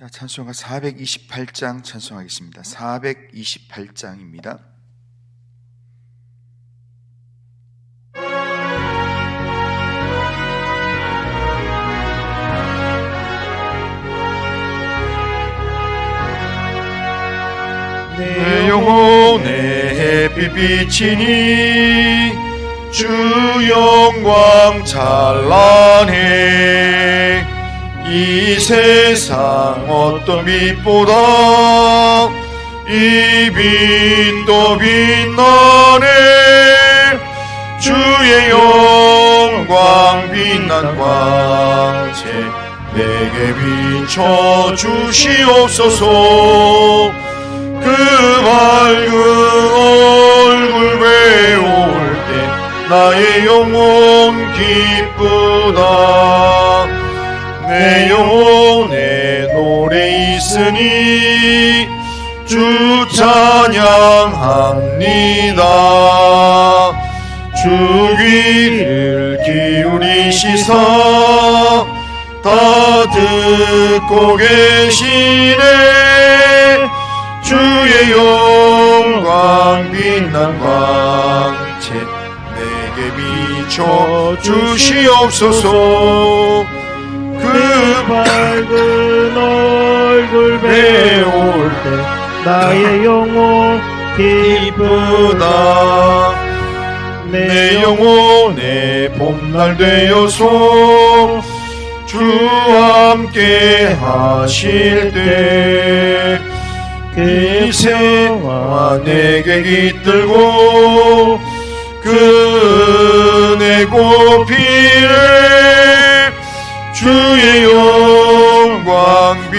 자, 찬송가 428장 찬송하겠습니다. 428장입니다. 내 영혼의 햇빛 비치니 주 영광 찬란해 이 세상 어떤 빛보다 이 빛도 빛나네. 주의 영광 빛난 광채 내게 비춰 주시옵소서. 그 밝은 얼굴 배울 때 나의 영혼 기쁘다. 내 영혼에 노래 있으니 주 찬양합니다. 주 귀를 기울이시사 다 듣고 계시네. 주의 영광 빛난 광채 내게 비춰 주시옵소서. 그 밝은 얼굴 배울 때 나의 영혼 기쁘다. 내 영혼의 봄날 되어서 주 함께 하실 때 이세와 내게 깃들고 그 은혜 꽃피네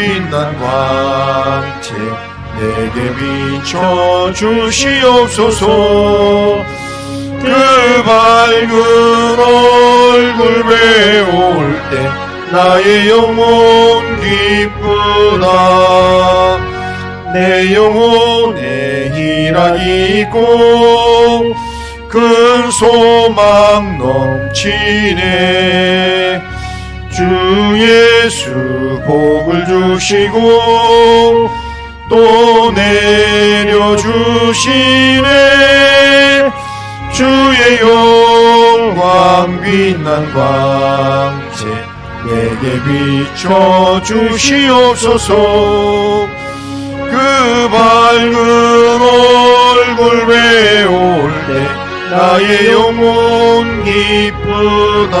빛난 광채 내게 비춰 주시옵소서. 그 밝은 얼굴 배울 때 나의 영혼 기쁘다 내 영혼에 희락이 있고 큰 소망 넘치네 주 예수 복을 주시고 또 내려주시네 주의 영광 빛난 광채 내게 비춰 주시옵소서. 그 밝은 얼굴 배울 때 나의 영혼 기쁘다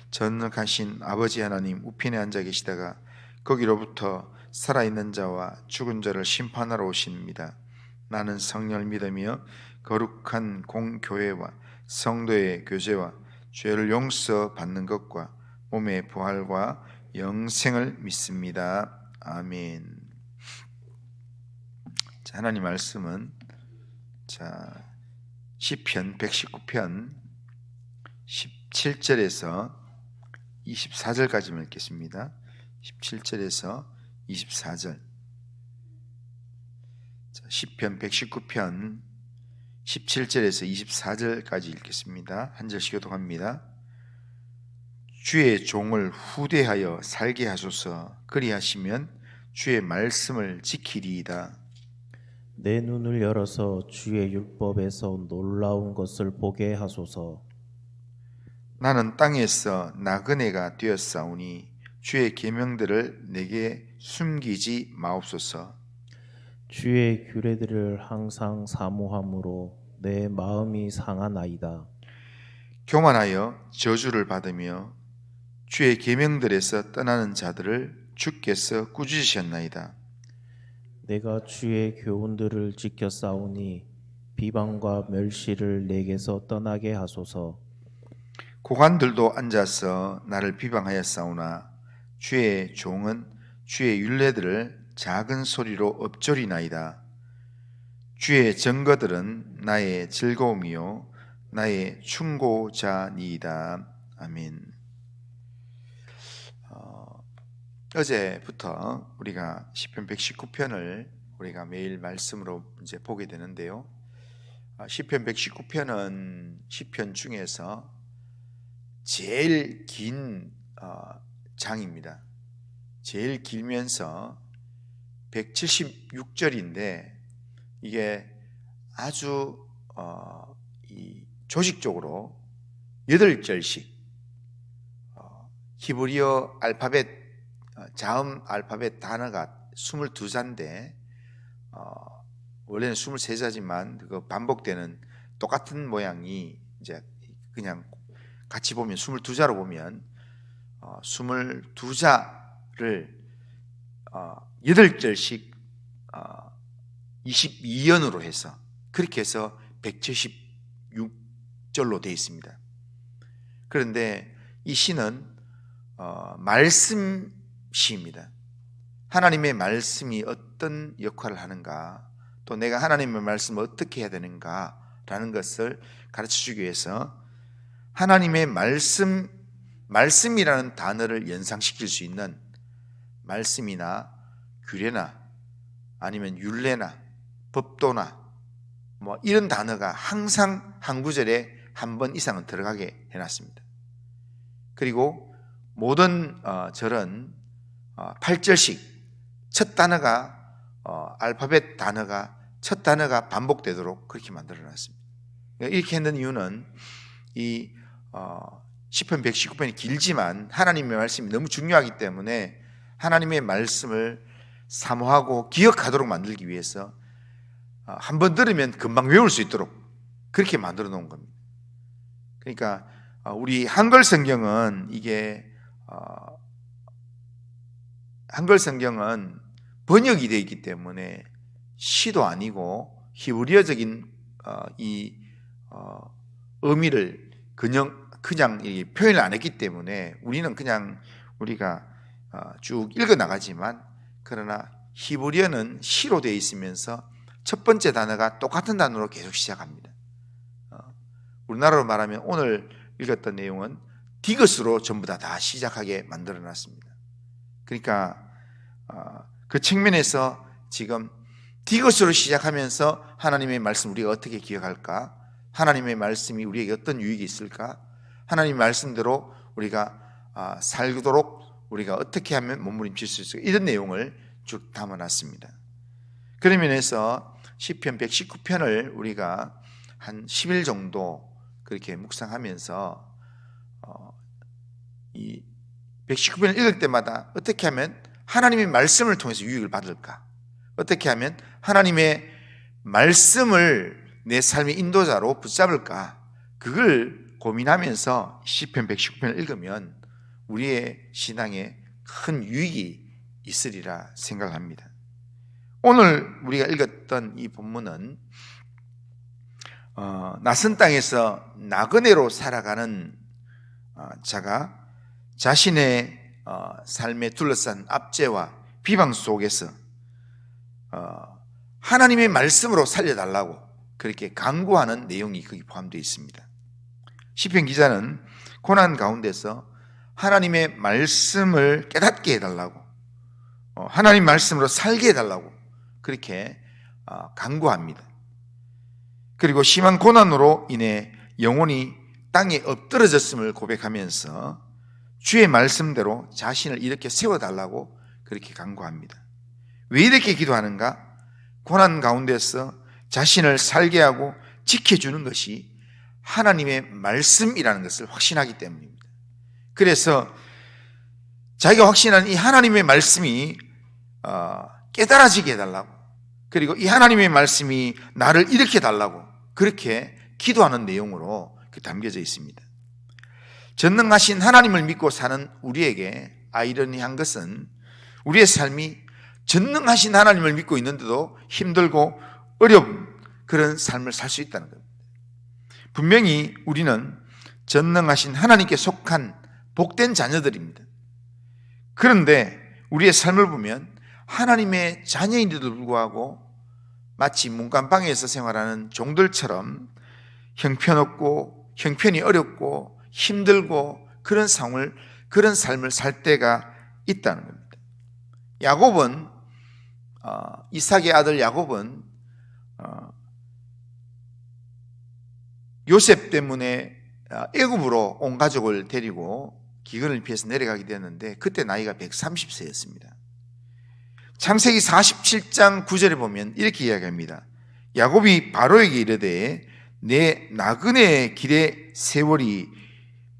전능하신 아버지 하나님 우편에 앉아 계시다가 거기로부터 살아있는 자와 죽은 자를 심판하러 오십니다. 나는 성령을 믿으며 거룩한 공교회와 성도의 교제와 죄를 용서받는 것과 몸의 부활과 영생을 믿습니다. 아멘. 자, 하나님 말씀은 자 시편 119편 17절에서 24절까지 읽겠습니다. 17절에서 24절. 자, 시편 119편 17절에서 24절까지 읽겠습니다. 한 절씩 교독합니다. 주의 종을 후대하여 살게 하소서 그리하시면 주의 말씀을 지키리이다. 내 눈을 열어서 주의 율법에서 놀라운 것을 보게 하소서 나는 땅에서 나그네가 되었사오니 주의 계명들을 내게 숨기지 마옵소서. 주의 규례들을 항상 사모함으로 내 마음이 상하나이다 교만하여 저주를 받으며 주의 계명들에서 떠나는 자들을 주께서 꾸짖으셨나이다. 내가 주의 교훈들을 지켜 싸우니 비방과 멸시를 내게서 떠나게 하소서 고관들도 앉아서 나를 비방하였사오나 주의 종은 주의 율례들을 작은 소리로 엎조리나이다. 주의 증거들은 나의 즐거움이요 나의 충고자니이다. 아멘. 어, 어제부터 우리가 시편 119편을 우리가 매일 말씀으로 이제 보게 되는데요. 아, 시편 119편은 시편 중에서 제일 긴 어, 장입니다. 제일 길면서 176절인데 이게 아주 어, 이 조직적으로 8절씩 어, 히브리어 알파벳 어, 자음 알파벳 단어가 22자인데 어, 원래는 23자지만 그 반복되는 똑같은 모양이 이제 그냥 같이 보면 22자로 보면 어, 22자를 어, 8절씩 어, 22연으로 해서 그렇게 해서 176절로 되어 있습니다. 그런데 이 시는 어, 말씀 시입니다. 하나님의 말씀이 어떤 역할을 하는가, 또 내가 하나님의 말씀을 어떻게 해야 되는가라는 것을 가르쳐 주기 위해서 하나님의 말씀, 말씀이라는 단어를 연상시킬 수 있는 말씀이나 규례나 아니면 율례나 법도나 뭐 이런 단어가 항상 한 구절에 한 번 이상은 들어가게 해놨습니다. 그리고 모든 어, 절은 어, 8절씩 첫 단어가 어, 알파벳 단어가 첫 단어가 반복되도록 그렇게 만들어놨습니다. 이렇게 했는 이유는 이 어, 시편 119편이 길지만 하나님의 말씀이 너무 중요하기 때문에 하나님의 말씀을 사모하고 기억하도록 만들기 위해서 어, 한번 들으면 금방 외울 수 있도록 그렇게 만들어 놓은 겁니다. 그러니까 어, 우리 한글 성경은 이게 어, 한글 성경은 번역이 되어 있기 때문에 시도 아니고 히브리어적인 어, 이 어, 의미를 그냥 그냥 이 표현을 안 했기 때문에 우리는 그냥 우리가 어, 쭉 읽어 나가지만 그러나 히브리어는 시로 되어 있으면서 첫 번째 단어가 똑같은 단어로 계속 시작합니다. 어, 우리나라로 말하면 오늘 읽었던 내용은 디귿으로 전부 다 다 시작하게 만들어 놨습니다. 그러니까 어, 그 측면에서 지금 디귿으로 시작하면서 하나님의 말씀 우리가 어떻게 기억할까? 하나님의 말씀이 우리에게 어떤 유익이 있을까? 하나님 말씀대로 우리가 아, 살도록 우리가 어떻게 하면 몸부림칠 수 있을까? 이런 내용을 쭉 담아놨습니다. 그런 면에서 시편 119편을 우리가 한 10일 정도 그렇게 묵상하면서 어, 이 119편을 읽을 때마다 어떻게 하면 하나님의 말씀을 통해서 유익을 받을까? 어떻게 하면 하나님의 말씀을 내 삶의 인도자로 붙잡을까? 그걸 고민하면서 시편 119편을 읽으면 우리의 신앙에 큰 유익이 있으리라 생각합니다. 오늘 우리가 읽었던 이 본문은 어, 낯선 땅에서 나그네로 살아가는 어, 자가 자신의 어, 삶에 둘러싼 압제와 비방 속에서 어, 하나님의 말씀으로 살려달라고 그렇게 강구하는 내용이 거기 포함되어 있습니다. 시편 기자는 고난 가운데서 하나님의 말씀을 깨닫게 해달라고 어, 하나님 말씀으로 살게 해달라고 그렇게 어, 강구합니다. 그리고 심한 고난으로 인해 영혼이 땅에 엎드러졌음을 고백하면서 주의 말씀대로 자신을 이렇게 세워달라고 그렇게 강구합니다. 왜 이렇게 기도하는가? 고난 가운데서 자신을 살게 하고 지켜주는 것이 하나님의 말씀이라는 것을 확신하기 때문입니다. 그래서 자기가 확신하는 이 하나님의 말씀이 어, 깨달아지게 해달라고 그리고 이 하나님의 말씀이 나를 일으켜 달라고 그렇게 기도하는 내용으로 담겨져 있습니다. 전능하신 하나님을 믿고 사는 우리에게 아이러니한 것은 우리의 삶이 전능하신 하나님을 믿고 있는데도 힘들고 어려운 그런 삶을 살 수 있다는 겁니다. 분명히 우리는 전능하신 하나님께 속한 복된 자녀들입니다. 그런데 우리의 삶을 보면 하나님의 자녀인데도 불구하고 마치 문간방에서 생활하는 종들처럼 형편없고 형편이 어렵고 힘들고 그런 상을 그런 삶을 살 때가 있다는 겁니다. 야곱은 어, 이삭의 아들 야곱은 요셉 때문에 어, 애굽으로 온 가족을 데리고 기근을 피해서 내려가게 되었는데 그때 나이가 130세였습니다. 창세기 47장 9절에 보면 이렇게 이야기합니다. 야곱이 바로에게 이르되 내 나그네 길의 세월이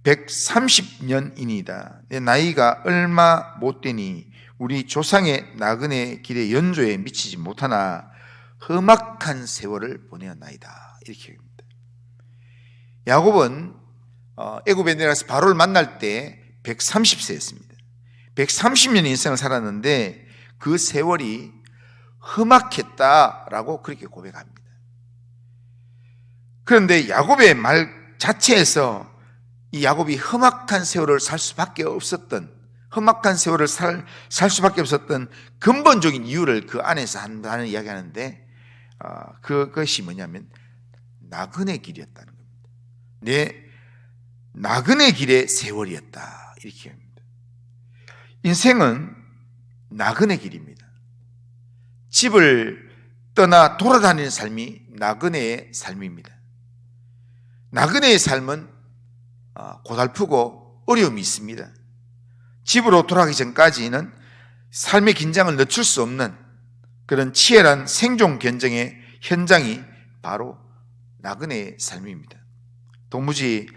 130년이니다. 내 나이가 얼마 못 되니 우리 조상의 나그네 길의 연조에 미치지 못하나 험악한 세월을 보내었나이다. 이렇게. 야곱은 어, 애굽에 내려가서 바로를 만날 때 130세였습니다. 130년 인생을 살았는데 그 세월이 험악했다라고 그렇게 고백합니다. 그런데 야곱의 말 자체에서 이 야곱이 험악한 세월을 살 수밖에 없었던 험악한 세월을 살, 살 수밖에 없었던 근본적인 이유를 그 안에서 한다는 이야기하는데 어, 그것이 뭐냐면 나그네 길이었다는. 내 나그네 길의 세월이었다 이렇게 합니다. 인생은 나그네 길입니다. 집을 떠나 돌아다니는 삶이 나그네의 삶입니다. 나그네의 삶은 어, 고달프고 어려움이 있습니다. 집으로 돌아가기 전까지는 삶의 긴장을 늦출 수 없는 그런 치열한 생존 견정의 현장이 바로 나그네의 삶입니다. 도무지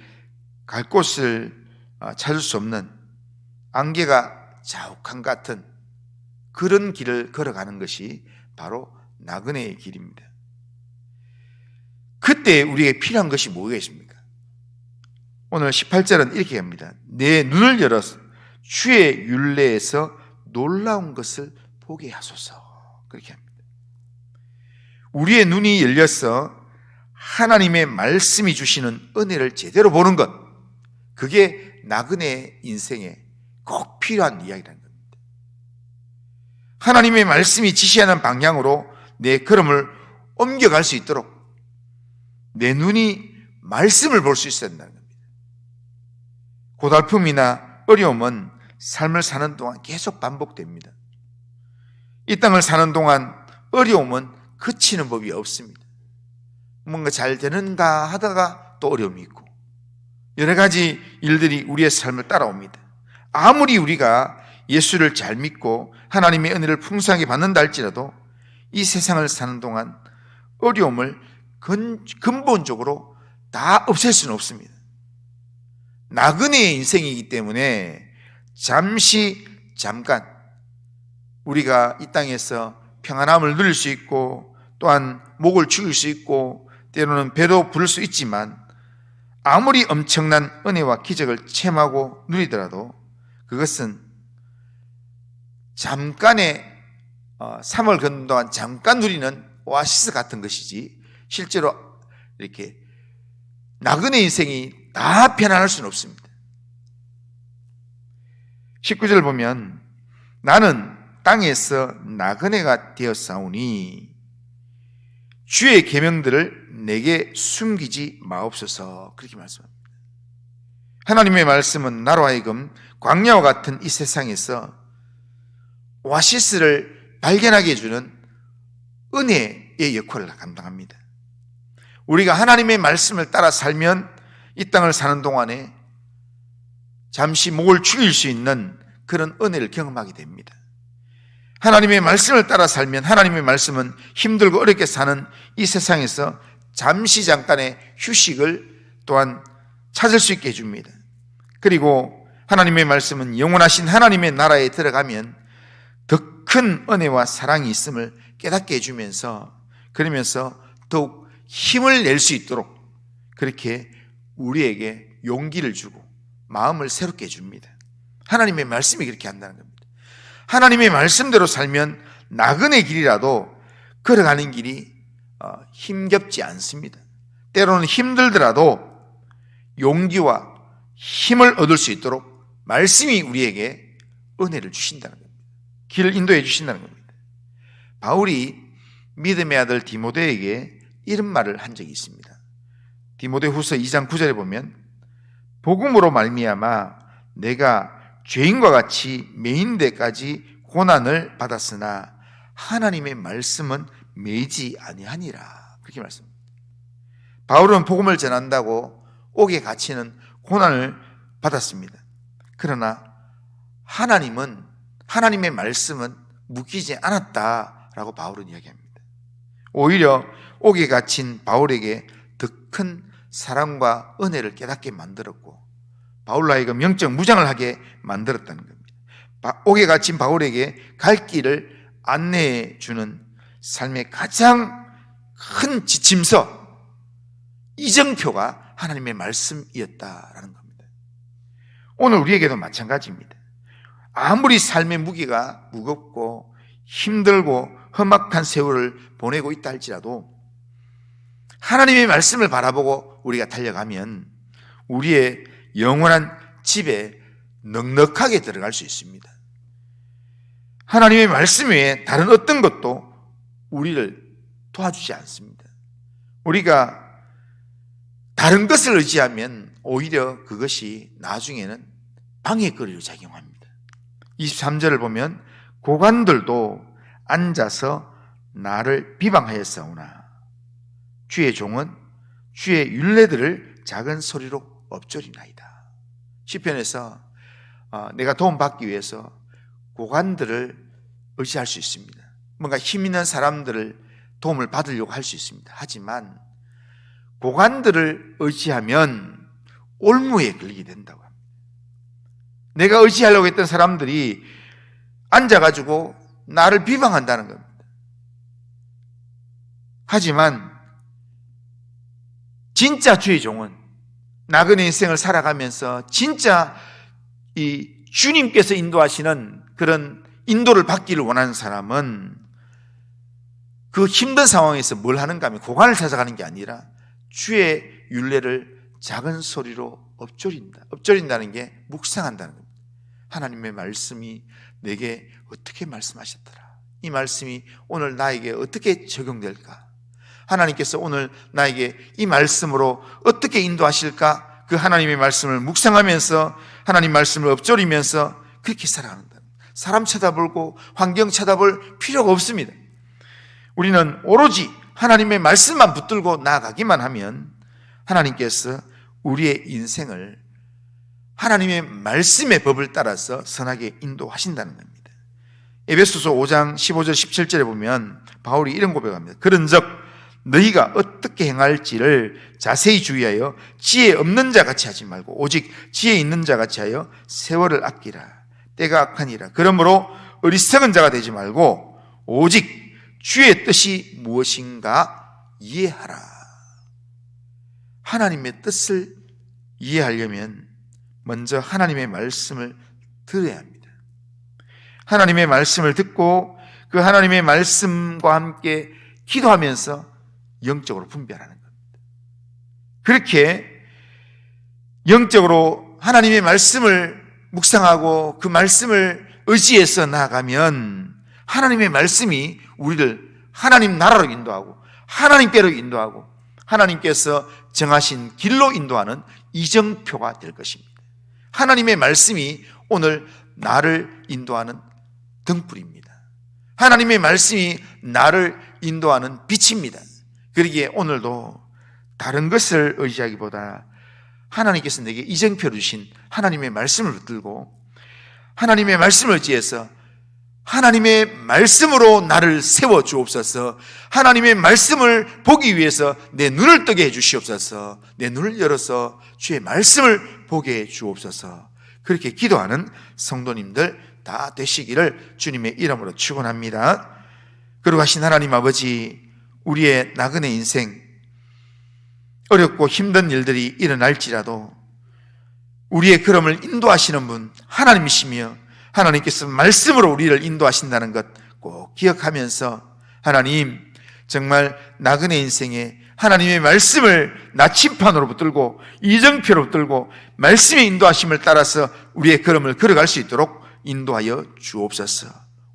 갈 곳을 어, 찾을 수 없는 안개가 자욱한 같은 그런 길을 걸어가는 것이 바로 나그네의 길입니다. 그때 우리에게 필요한 것이 뭐겠습니까? 오늘 18절은 이렇게 합니다. 내 눈을 열어서 주의 윤례에서 놀라운 것을 보게 하소서. 그렇게 합니다. 우리의 눈이 열려서 하나님의 말씀이 주시는 은혜를 제대로 보는 것. 그게 나그네 인생에 꼭 필요한 이야기라는 겁니다. 하나님의 말씀이 지시하는 방향으로 내 걸음을 옮겨갈 수 있도록 내 눈이 말씀을 볼 수 있어야 된다는 겁니다. 고달픔이나 어려움은 삶을 사는 동안 계속 반복됩니다. 이 땅을 사는 동안 어려움은 그치는 법이 없습니다. 뭔가 잘 되는가 하다가 또 어려움이 있고 여러 가지 일들이 우리의 삶을 따라옵니다. 아무리 우리가 예수를 잘 믿고 하나님의 은혜를 풍성하게 받는다 할지라도 이 세상을 사는 동안 어려움을 근, 근본적으로 다 없앨 수는 없습니다. 나그네의 인생이기 때문에 잠시 잠깐 우리가 이 땅에서 평안함을 누릴 수 있고 또한 목을 죽일 수 있고 때로는 배도 부를 수 있지만 아무리 엄청난 은혜와 기적을 체험하고 누리더라도 그것은 잠깐의 어, 3월 걷는 동안 잠깐 누리는 오아시스 같은 것이지 실제로 이렇게 나그네 인생이 다 편안할 수는 없습니다. 19절 보면 나는 땅에서 나그네가 되었사오니 주의 계명들을 내게 숨기지 마옵소서 그렇게 말씀합니다. 하나님의 말씀은 나로 하여금 광야와 같은 이 세상에서 오아시스를 발견하게 해주는 은혜의 역할을 감당합니다. 우리가 하나님의 말씀을 따라 살면 이 땅을 사는 동안에 잠시 목을 죽일 수 있는 그런 은혜를 경험하게 됩니다. 하나님의 말씀을 따라 살면 하나님의 말씀은 힘들고 어렵게 사는 이 세상에서 잠시 잠깐의 휴식을 또한 찾을 수 있게 해줍니다. 그리고 하나님의 말씀은 영원하신 하나님의 나라에 들어가면 더 큰 은혜와 사랑이 있음을 깨닫게 해주면서 그러면서 더욱 힘을 낼 수 있도록 그렇게 우리에게 용기를 주고 마음을 새롭게 해줍니다. 하나님의 말씀이 그렇게 한다는 겁니다. 하나님의 말씀대로 살면 나그네 길이라도 걸어가는 길이 어, 힘겹지 않습니다. 때로는 힘들더라도 용기와 힘을 얻을 수 있도록 말씀이 우리에게 은혜를 주신다는 겁니다. 길을 인도해 주신다는 겁니다. 바울이 믿음의 아들 디모데에게 이런 말을 한 적이 있습니다. 디모데 후서 2장 9절에 보면 복음으로 말미암아 내가 죄인과 같이 매인 데까지 고난을 받았으나 하나님의 말씀은 매지 아니하니라. 그렇게 말씀합니다. 바울은 복음을 전한다고 옥에 갇히는 고난을 받았습니다. 그러나 하나님은 하나님의 말씀은 묶이지 않았다라고 바울은 이야기합니다. 오히려 옥에 갇힌 바울에게 더 큰 사랑과 은혜를 깨닫게 만들었고 바울로 하여금 영적 무장을 하게 만들었다는 겁니다. 바- 옥에 갇힌 바울에게 갈 길을 안내해 주는 삶의 가장 큰 지침서 이정표가 하나님의 말씀이었다라는 겁니다. 오늘 우리에게도 마찬가지입니다. 아무리 삶의 무게가 무겁고 힘들고 험악한 세월을 보내고 있다 할지라도 하나님의 말씀을 바라보고 우리가 달려가면 우리의 영원한 집에 넉넉하게 들어갈 수 있습니다. 하나님의 말씀 외에 다른 어떤 것도 우리를 도와주지 않습니다. 우리가 다른 것을 의지하면 오히려 그것이 나중에는 방해거리로 작용합니다. 23절을 보면 고관들도 앉아서 나를 비방하였사오나 주의 종은 주의 윤례들을 작은 소리로 엎조리나이다. 시편에서 어, 내가 도움받기 위해서 고관들을 의지할 수 있습니다. 뭔가 힘 있는 사람들을 도움을 받으려고 할 수 있습니다. 하지만 고관들을 의지하면 올무에 걸리게 된다고 합니다. 내가 의지하려고 했던 사람들이 앉아가지고 나를 비방한다는 겁니다. 하지만 진짜 주의 종은 나그네 인생을 살아가면서 진짜 이 주님께서 인도하시는 그런 인도를 받기를 원하는 사람은 그 힘든 상황에서 뭘 하는가 하면 고관을 찾아가는 게 아니라 주의 윤례를 작은 소리로 엎조린다. 엎조린다는 게 묵상한다는 겁니다. 하나님의 말씀이 내게 어떻게 말씀하셨더라. 이 말씀이 오늘 나에게 어떻게 적용될까? 하나님께서 오늘 나에게 이 말씀으로 어떻게 인도하실까? 그 하나님의 말씀을 묵상하면서 하나님 말씀을 엎조리면서 그렇게 살아간다. 사람 쳐다보고 환경 쳐다볼 필요가 없습니다. 우리는 오로지 하나님의 말씀만 붙들고 나아가기만 하면 하나님께서 우리의 인생을 하나님의 말씀의 법을 따라서 선하게 인도하신다는 겁니다. 에베소서 5장 15절 17절에 보면 바울이 이런 고백합니다. 그런즉 너희가 어떻게 행할지를 자세히 주의하여 지혜 없는 자 같이 하지 말고 오직 지혜 있는 자 같이 하여 세월을 아끼라. 때가 악하니라. 그러므로 어리석은 자가 되지 말고 오직 주의 뜻이 무엇인가 이해하라. 하나님의 뜻을 이해하려면 먼저 하나님의 말씀을 들어야 합니다. 하나님의 말씀을 듣고 그 하나님의 말씀과 함께 기도하면서 영적으로 분별하는 겁니다. 그렇게 영적으로 하나님의 말씀을 묵상하고 그 말씀을 의지해서 나아가면 하나님의 말씀이 우리를 하나님 나라로 인도하고 하나님께로 인도하고 하나님께서 정하신 길로 인도하는 이정표가 될 것입니다. 하나님의 말씀이 오늘 나를 인도하는 등불입니다. 하나님의 말씀이 나를 인도하는 빛입니다. 그러기에 오늘도 다른 것을 의지하기보다 하나님께서 내게 이정표를 주신 하나님의 말씀을 붙들고 하나님의 말씀을 의지해서 하나님의 말씀으로 나를 세워 주옵소서. 하나님의 말씀을 보기 위해서 내 눈을 뜨게 해 주시옵소서. 내 눈을 열어서 주의 말씀을 보게 해 주옵소서. 그렇게 기도하는 성도님들 다 되시기를 주님의 이름으로 축원합니다. 그러고 하신 하나님 아버지 우리의 나그네 인생 어렵고 힘든 일들이 일어날지라도 우리의 걸음을 인도하시는 분 하나님이시며 하나님께서 말씀으로 우리를 인도하신다는 것 꼭 기억하면서 하나님 정말 나그네 인생에 하나님의 말씀을 나침판으로 붙들고 이정표로 붙들고 말씀의 인도하심을 따라서 우리의 걸음을 걸어갈 수 있도록 인도하여 주옵소서.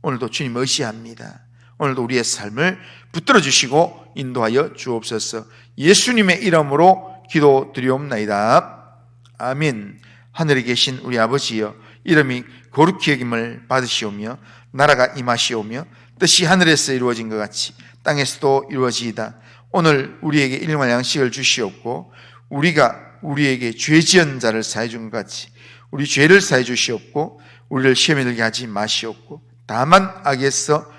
오늘도 주님 의시합니다. 오늘도 우리의 삶을 붙들어 주시고 인도하여 주옵소서. 예수님의 이름으로 기도 드리옵나이다. 아멘. 하늘에 계신 우리 아버지여 이름이 거룩히 여김을 받으시오며 나라가 임하시오며 뜻이 하늘에서 이루어진 것 같이 땅에서도 이루어지이다. 오늘 우리에게 일용할 양식을 주시옵고 우리가 우리에게 죄 지은 자를 사해 준 것 같이 우리 죄를 사해 주시옵고 우리를 시험에 들게 하지 마시옵고 다만 악에서